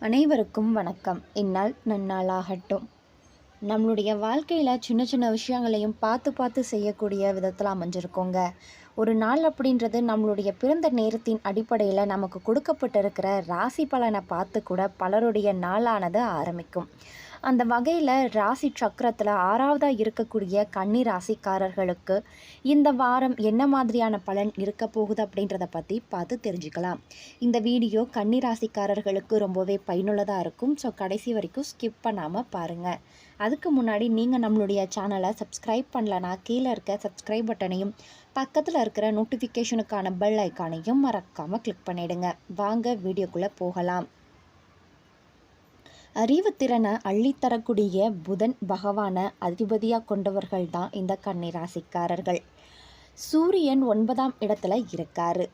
அனைவருக்கும் வணக்கம். இந்நாள் நன்னாளாகட்டும். நம்மளுடைய வாழ்க்கையில் சின்ன சின்ன விஷயங்களையும் பார்த்து பார்த்து செய்யக்கூடிய விதத்தில் அமைஞ்சிருக்கோங்க. ஒரு நாள் அப்படின்றது நம்மளுடைய பிறந்த நேரத்தின் அடிப்படையில் நமக்கு கொடுக்கப்பட்டிருக்கிற ராசி பலனை பார்த்து கூட பலருடைய நாளானது ஆரம்பிக்கும். அந்த வகையில் ராசி சக்கரத்தில் ஆறாவதாக இருக்கக்கூடிய கன்னி ராசிக்காரர்களுக்கு இந்த வாரம் என்ன மாதிரியான பலன் இருக்க போகுது அப்படின்றத பற்றி பார்த்து தெரிஞ்சுக்கலாம். இந்த வீடியோ கன்னி ராசிக்காரர்களுக்கு ரொம்பவே பயனுள்ளதாக இருக்கும். ஸோ கடைசி வரைக்கும் ஸ்கிப் பண்ணாமல் பாருங்கள் அதுக்கு முன்னாடி நீங்கள் நம்மளுடைய சேனலை சப்ஸ்கிரைப் பண்ணலனா கீழே இருக்க சப்ஸ்கிரைப் பட்டனையும் பக்கத்தில் இருக்கிற நோட்டிஃபிகேஷனுக்கான பெல் ஐக்கானையும் மறக்காமல் கிளிக் பண்ணிவிடுங்க வாங்க வீடியோக்குள்ளே போகலாம். அறிவுத்திறனை அள்ளித்தரக்கூடிய புதன் பகவானை அதிபதியாக கொண்டவர்கள் தான் இந்த கன்னிராசிக்காரர்கள் சூரியன் ஒன்பதாம் இடத்துல இருக்காரு.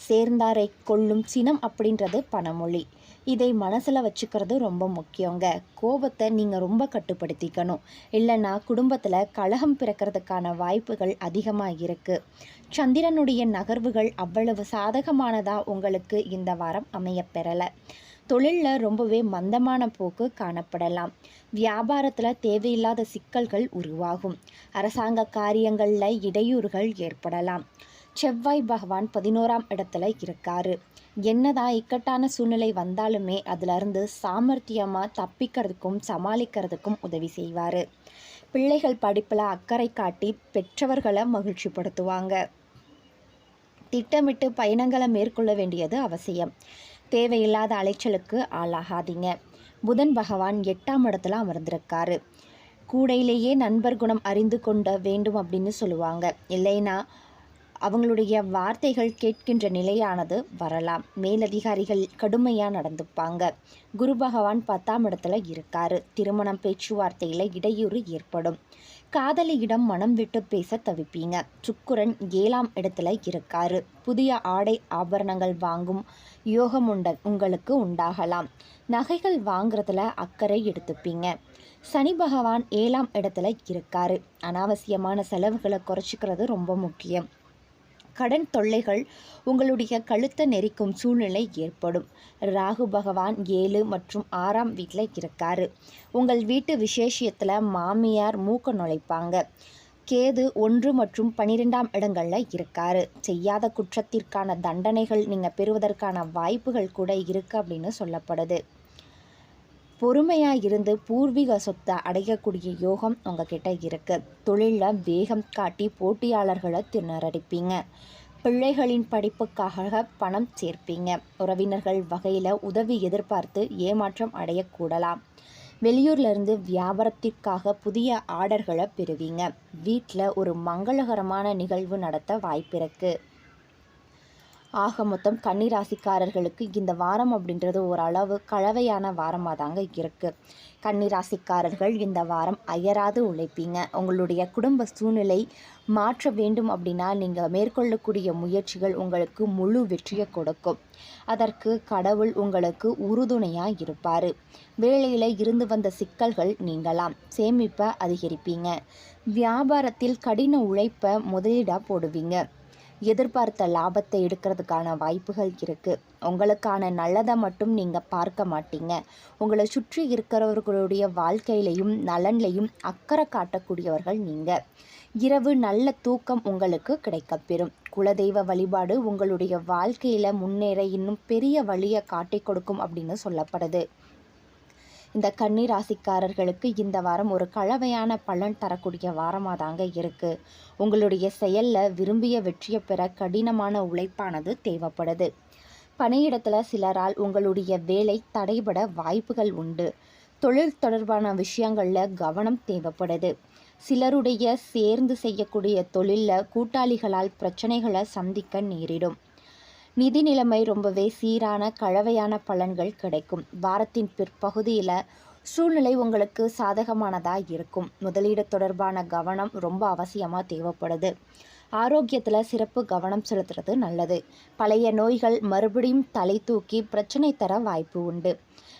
சேர்ந்தாரை கொள்ளும் சினம் அப்படின்றது பணமொழி இதை மனசில் வச்சுக்கிறது ரொம்ப முக்கியங்க. கோபத்தை நீங்கள் ரொம்ப கட்டுப்படுத்திக்கணும். இல்லைன்னா குடும்பத்தில் கலகம் பிறக்கிறதுக்கான வாய்ப்புகள் அதிகமாக இருக்குது சந்திரனுடைய நகர்வுகள் அவ்வளவு சாதகமானதாக உங்களுக்கு இந்த வாரம் அமையப்பெறலை தொழிலில் ரொம்பவே மந்தமான போக்கு காணப்படலாம். வியாபாரத்தில் தேவையில்லாத சிக்கல்கள் உருவாகும். அரசாங்க காரியங்களில் இடையூறுகள் ஏற்படலாம். செவ்வாய் பகவான் பதினோராம் இடத்துல இருக்காரு. என்னதான் இக்கட்டான சூழ்நிலை வந்தாலுமே அதிலிருந்து சாமர்த்தியமாக தப்பிக்கிறதுக்கும் சமாளிக்கிறதுக்கும் உதவி செய்வார். பிள்ளைகள் படிப்பில் அக்கறை காட்டி பெற்றவர்களை மகிழ்ச்சிப்படுத்துவாங்க. திட்டமிட்டு பயணங்களை மேற்கொள்ள வேண்டியது அவசியம். தேவையில்லாத அலைச்சலுக்கு ஆளாகாதீங்க. புதன் பகவான் எட்டாம் இடத்துல அமர்ந்திருக்காரு. கூடையிலேயே நண்பர் குணம் அறிந்து கொண்ட வேண்டும் அப்படின்னு சொல்லுவாங்க. இல்லைன்னா அவங்களுடைய வார்த்தைகள் கேட்கின்ற நிலையானது வரலாம். மேலதிகாரிகள் கடுமையாக நடந்துப்பாங்க. குரு பகவான் பத்தாம் இடத்துல இருக்காரு. திருமணம் பேச்சுவார்த்தையில் இடையூறு ஏற்படும். காதலியிடம் மனம் விட்டு பேச தவிப்பீங்க. சுக்குரன் ஏழாம் இடத்துல இருக்காரு. புதிய ஆடை ஆபரணங்கள் வாங்கும் யோகம் உண்ட உங்களுக்கு உண்டாகலாம். நகைகள் வாங்குறதுல அக்கறை எடுத்துப்பீங்க. சனி பகவான் ஏழாம் இடத்துல இருக்காரு. அனாவசியமான செலவுகளை குறைச்சிக்கிறது ரொம்ப முக்கியம். கடன் தொல்லைகள் உங்களுடைய கழுத்தை நெரிக்கும் சூழ்நிலை ஏற்படும். ராகு பகவான் ஏழு மற்றும் ஆறாம் வீட்டில் இருக்காரு. உங்கள் வீட்டு விசேஷத்தில் மாமியார் மூக்க நுழைப்பாங்க. கேது ஒன்று மற்றும் பனிரெண்டாம் இடங்களில் இருக்காரு. செய்யாத குற்றத்திற்கான தண்டனைகள் நீங்கள் பெறுவதற்கான வாய்ப்புகள் கூட இருக்குது அப்படின்னு சொல்லப்படுது. பொறுமையாக இருந்து பூர்வீக சொத்தை அடையக்கூடிய யோகம் உங்ககிட்ட இருக்குது தொழிலில் வேகம் காட்டி போட்டியாளர்களை திணறடிப்பீங்க. பிள்ளைகளின் படிப்புக்காக பணம் சேர்ப்பீங்க. உறவினர்கள் வகையில் உதவி எதிர்பார்த்து ஏமாற்றம் அடையக்கூடலாம். வெளியூர்லேருந்து வியாபாரத்திற்காக புதிய ஆர்டர்களை பெறுவீங்க. வீட்டில் ஒரு மங்களகரமான நிகழ்வு நடத்த வாய்ப்பிருக்கு. ஆக மொத்தம் கன்னிராசிக்காரர்களுக்கு இந்த வாரம் அப்படின்றது ஓரளவு கலவையான வாரமாக தாங்க இருக்குது கன்னிராசிக்காரர்கள் இந்த வாரம் அயராது உழைப்பீங்க. உங்களுடைய குடும்ப சூழ்நிலை மாற்ற வேண்டும் அப்படின்னா நீங்கள் மேற்கொள்ளக்கூடிய முயற்சிகள் உங்களுக்கு முழு வெற்றியை கொடுக்கும். அதற்கு கடவுள் உங்களுக்கு உறுதுணையாக இருப்பார். வேலையில் இருந்து வந்த சிக்கல்கள் நீங்களாம் சேமிப்பை அதிகரிப்பீங்க. வியாபாரத்தில் கடின உழைப்பை முதலீடாக போடுவீங்க. எதிர்பார்த்த லாபத்தை எடுக்கிறதுக்கான வாய்ப்புகள் இருக்குது உங்களுக்கான நல்லதை மட்டும் நீங்கள் பார்க்க மாட்டீங்க. உங்களை சுற்றி இருக்கிறவர்களுடைய வாழ்க்கையிலையும் நலன்லையும் அக்கறை காட்டக்கூடியவர்கள் நீங்கள் இரவு நல்ல தூக்கம் உங்களுக்கு கிடைக்கப்பெறும் குலதெய்வ வழிபாடு உங்களுடைய வாழ்க்கையில் முன்னேற இன்னும் பெரிய வழியை காட்டி கொடுக்கும் அப்படின்னு சொல்லப்படுது. இந்த கன்னி ராசிக்காரர்களுக்கு இந்த வாரம் ஒரு கலவையான பலன் தரக்கூடிய வாரமாக தாங்க இருக்குது உங்களுடைய செயலில் விரும்பிய வெற்றியை பெற கடினமான உழைப்பானது தேவைப்படுது. பணியிடத்தில் சிலரால் உங்களுடைய வேலை தடைபட வாய்ப்புகள் உண்டு. தொழில் தொடர்பான விஷயங்களில் கவனம் தேவைப்படுது. சிலருடைய சேர்ந்து செய்யக்கூடிய தொழிலில் கூட்டாளிகளால் பிரச்சனைகளை சந்திக்க நேரிடும். நிதி நிலைமை ரொம்பவே சீரான கலவையான பலன்கள் கிடைக்கும். வாரத்தின் பிற்பகுதியில் சூழ்நிலை உங்களுக்கு சாதகமானதாக இருக்கும். முதலீடு தொடர்பான கவனம் ரொம்ப அவசியமாக தேவைப்படுது. ஆரோக்கியத்தில் சிறப்பு கவனம் செலுத்துறது நல்லது. பழைய நோய்கள் மறுபடியும் தலை தூக்கி பிரச்சனை தர வாய்ப்பு உண்டு.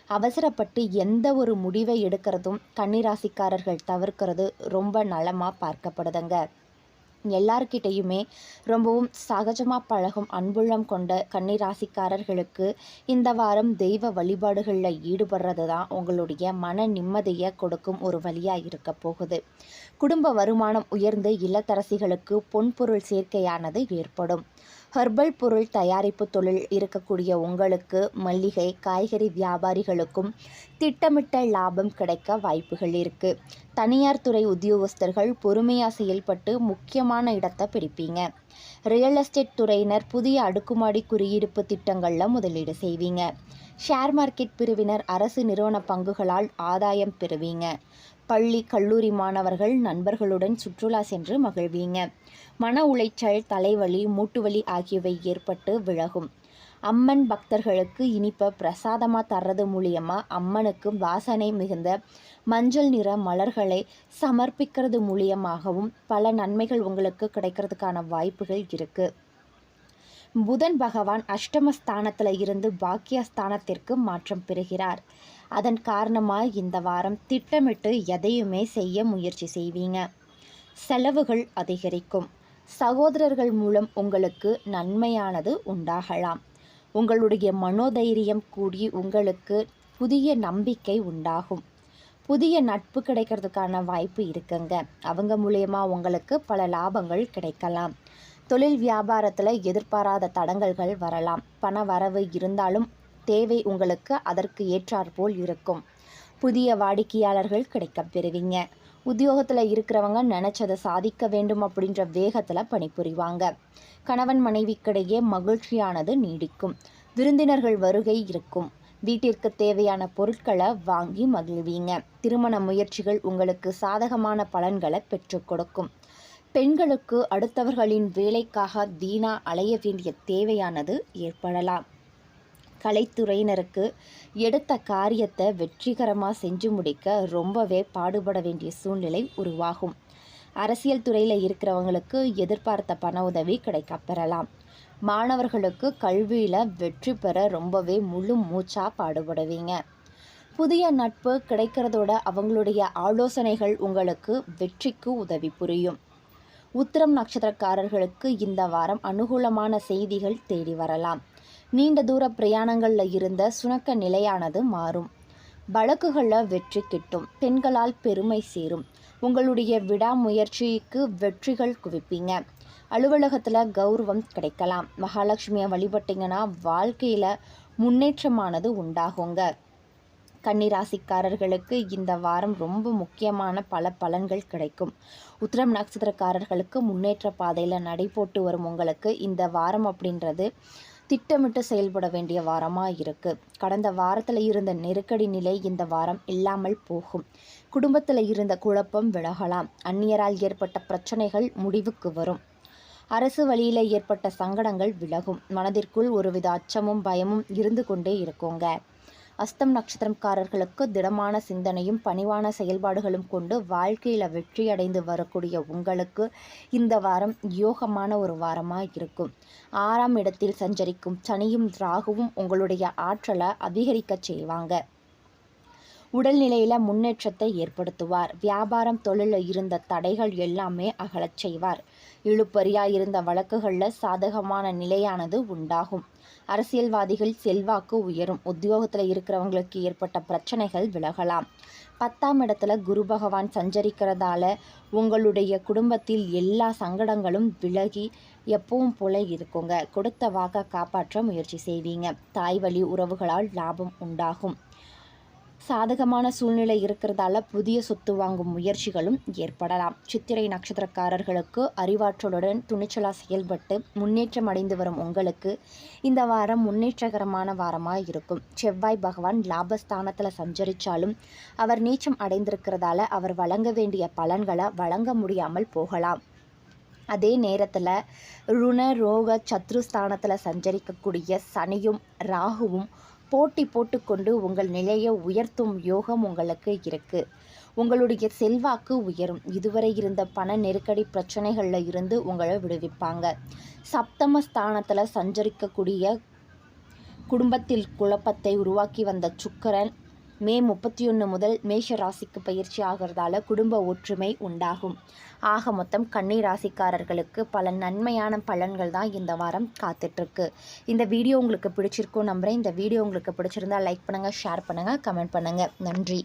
அவசரப்பட்டு எந்த ஒரு முடிவை எடுக்கிறதும் கன்னிராசிக்காரர்கள் தவிர்க்கிறது ரொம்ப நலமாக பார்க்கப்படுதுங்க. எல்லார்கிட்டேயுமே ரொம்பவும் சகஜமாக பழகும் அன்புள்ளம் கொண்ட கன்னிராசிக்காரர்களுக்கு இந்த வாரம் தெய்வ வழிபாடுகளில் ஈடுபடுறது தான் உங்களுடைய மன நிம்மதியை கொடுக்கும் ஒரு வழியாக இருக்க போகுது. குடும்ப வருமானம் உயர்ந்து இல்லத்தரசிகளுக்கு பொன்பொருள் சேர்க்கையானது ஏற்படும். ஹெர்பல் பொருள் தயாரிப்பு தொழில் இருக்கக்கூடிய உங்களுக்கு மல்லிகை காய்கறி வியாபாரிகளுக்கும் திட்டமிட்ட லாபம் கிடைக்க வாய்ப்புகள் இருக்குது தனியார் துறை உத்தியோகஸ்தர்கள் பொறுமையாக செயல்பட்டு முக்கியமான இடத்தை பிடிப்பீங்க. ரியல் எஸ்டேட் துறையினர் புதிய அடுக்குமாடி குறியீடுப்பு திட்டங்களில் முதலீடு செய்வீங்க. ஷேர் மார்க்கெட் பிரிவினர் அரசு நிறுவன பங்குகளால் ஆதாயம் பெறுவீங்க. பள்ளி கல்லூரி மாணவர்கள் நண்பர்களுடன் சுற்றுலா சென்று மகிழ்வீங்க. மன உளைச்சல் தலைவலி மூட்டுவலி ஆகியவை ஏற்பட்டு விலகும். அம்மன் பக்தர்களுக்கு இனிப்பை பிரசாதமாக தர்றது மூலியமாக அம்மனுக்கு வாசனை மிகுந்த மஞ்சள் நிற மலர்களை சமர்ப்பிக்கிறது மூலியமாகவும் பல நன்மைகள் உங்களுக்கு கிடைக்கிறதுக்கான வாய்ப்புகள் இருக்குது புதன் பகவான் அஷ்டமஸ்தானத்தில் இருந்து பாக்கியஸ்தானத்திற்கு மாற்றம் பெறுகிறார். அதன் காரணமாக இந்த வாரம் திட்டமிட்டு எதையுமே செய்ய முயற்சி செய்வீங்க. செலவுகள் அதிகரிக்கும். சகோதரர்கள் மூலம் உங்களுக்கு நன்மையானது உண்டாகலாம். உங்களுடைய மனோதைரியம் கூடி உங்களுக்கு புதிய நம்பிக்கை உண்டாகும். புதிய நட்பு கிடைக்கிறதுக்கான வாய்ப்பு இருக்குங்க. அவங்க மூலயமா உங்களுக்கு பல லாபங்கள் கிடைக்கலாம். தொழில் வியாபாரத்தில் எதிர்பாராத தடங்கல்கள் வரலாம். பண வரவு இருந்தாலும் தேவை உங்களுக்கு அதற்கு ஏற்றாற்போல் இருக்கும். புதிய வாடிக்கையாளர்கள் கிடைக்க பெறுவீங்க. உத்தியோகத்தில் இருக்கிறவங்க நினச்சதை சாதிக்க வேண்டும் அப்படின்ற வேகத்தில் பணிபுரிவாங்க. கணவன் மனைவிக்கிடையே மகிழ்ச்சியானது நீடிக்கும். விருந்தினர்கள் வருகை இருக்கும். வீட்டிற்கு தேவையான பொருட்களை வாங்கி மகிழ்வீங்க. திருமண முயற்சிகள் உங்களுக்கு சாதகமான பலன்களை பெற்றுக் கொடுக்கும். பெண்களுக்கு அடுத்தவர்களின் வேலைக்காக வீணா அலைய வேண்டிய தேவையானது ஏற்படலாம். கலைத்துறையினருக்கு எடுத்த காரியத்தை வெற்றிகரமாக செஞ்சு முடிக்க ரொம்பவே பாடுபட வேண்டிய சூழ்நிலை உருவாகும். அரசியல் துறையில் இருக்கிறவங்களுக்கு எதிர்பார்த்த பண உதவி கிடைக்க பெறலாம். மாணவர்களுக்கு கல்வியில் வெற்றி பெற ரொம்பவே முழு மூச்சாக பாடுபடுவீங்க. புதிய நட்பு கிடைக்கிறதோட அவங்களுடைய ஆலோசனைகள் உங்களுக்கு வெற்றிக்கு உதவி புரியும். உத்திரம் நட்சத்திரக்காரர்களுக்கு இந்த வாரம் அனுகூலமான செய்திகள் தேடி வரலாம். நீண்ட தூர பிரயாணங்களில் இருந்த சுணக்க நிலையானது மாறும். வழக்குகளில் வெற்றி கிட்டும். பெண்களால் பெருமை சேரும். உங்களுடைய விடாமுயற்சிக்கு வெற்றிகள் குவிப்பீங்க. அலுவலகத்தில் கௌரவம் கிடைக்கலாம். மகாலட்சுமியை வழிபட்டிங்கன்னா வாழ்க்கையில் முன்னேற்றமானது உண்டாகுங்க. கன்னிராசிக்காரர்களுக்கு இந்த வாரம் ரொம்ப முக்கியமான பல பலன்கள் கிடைக்கும். உத்திரம் நட்சத்திரக்காரர்களுக்கு முன்னேற்ற பாதையில் நடை போட்டு வரும் உங்களுக்கு இந்த வாரம் அப்படின்றது திட்டமிட்டு செயல்பட வேண்டிய வாரமாக இருக்குது கடந்த வாரத்தில் இருந்த நெருக்கடி நிலை இந்த வாரம் இல்லாமல் போகும். குடும்பத்தில் இருந்த குழப்பம் விலகலாம். அந்நியரால் ஏற்பட்ட பிரச்சனைகள் முடிவுக்கு வரும். அரசு வழியில் ஏற்பட்ட சங்கடங்கள் விலகும். மனதிற்குள் ஒருவித அச்சமும் பயமும் இருந்து கொண்டே இருக்குங்க. அஸ்தம் நட்சத்திரக்காரர்களுக்கு திடமான சிந்தனையும் பணிவான செயல்பாடுகளும் கொண்டு வாழ்க்கையில் வெற்றி அடைந்து வரக்கூடிய உங்களுக்கு இந்த வாரம் யோகமான ஒரு வாரமாக இருக்கும். ஆறாம் இடத்தில் சஞ்சரிக்கும் சனியும் ராகுவும் உங்களுடைய ஆற்றலை அதிகரிக்க செய்வாங்க. உடல்நிலையில் முன்னேற்றத்தை ஏற்படுத்துவார். வியாபாரம் தொழிலில் இருந்த தடைகள் எல்லாமே அகலச் செய்வார். இழுப்பறியாக இருந்த வழக்குகளில் சாதகமான நிலையானது உண்டாகும். அரசியல்வாதிகள் செல்வாக்கு உயரும். உத்தியோகத்தில் இருக்கிறவங்களுக்கு ஏற்பட்ட பிரச்சனைகள் விலகலாம். பத்தாம் இடத்துல குரு பகவான் சஞ்சரிக்கிறதால உங்களுடைய குடும்பத்தில் எல்லா சங்கடங்களும் விலகி எப்பவும் போல இருக்குங்க. கொடுத்த வாக்கை காப்பாற்ற முயற்சி செய்வீங்க. தாய் வழி உறவுகளால் லாபம் உண்டாகும். சாதகமான சூழ்நிலை இருக்கிறதால புதிய சொத்து வாங்கும் முயற்சிகளும் ஏற்படலாம். சித்திரை நட்சத்திரக்காரர்களுக்கு அறிவாற்றலுடன் துணிச்சலாக செயல்பட்டு முன்னேற்றம் அடைந்து வரும் உங்களுக்கு இந்த வாரம் முன்னேற்றகரமான வாரமாக இருக்கும். செவ்வாய் பகவான் லாபஸ்தானத்தில் சஞ்சரித்தாலும் அவர் நீச்சம் அடைந்திருக்கிறதால அவர் வழங்க வேண்டிய பலன்களை வழங்க முடியாமல் போகலாம். அதே நேரத்தில் ருண ரோக சத்ருஸ்தானத்தில் சஞ்சரிக்கக்கூடிய சனியும் ராகுவும் போட்டி போட்டுக்கொண்டு உங்கள் நிலையை உயர்த்தும் யோகம் உங்களுக்கு இருக்குது உங்களுடைய செல்வாக்கு உயரும். இதுவரை இருந்த பண நெருக்கடி பிரச்சனைகளில் இருந்து உங்களை விடுவிப்பாங்க. சப்தம ஸ்தானத்தில் சஞ்சரிக்கக்கூடிய குடும்பத்தில் குழப்பத்தை உருவாக்கி வந்த சுக்கரன் மே முப்பத்தி ஒன்று முதல் மேஷ ராசிக்கு பயிற்சி ஆகிறதால குடும்ப ஒற்றுமை உண்டாகும். ஆக மொத்தம் கன்னி ராசிக்காரர்களுக்கு பல நன்மையான பலன்கள் தான் இந்த வாரம் காத்துட்ருக்கு. இந்த வீடியோ உங்களுக்கு பிடிச்சிருக்கும் நம்புகிறேன் இந்த வீடியோ உங்களுக்கு பிடிச்சிருந்தா லைக் பண்ணுங்கள் ஷேர் பண்ணுங்கள் கமெண்ட் பண்ணுங்கள் நன்றி.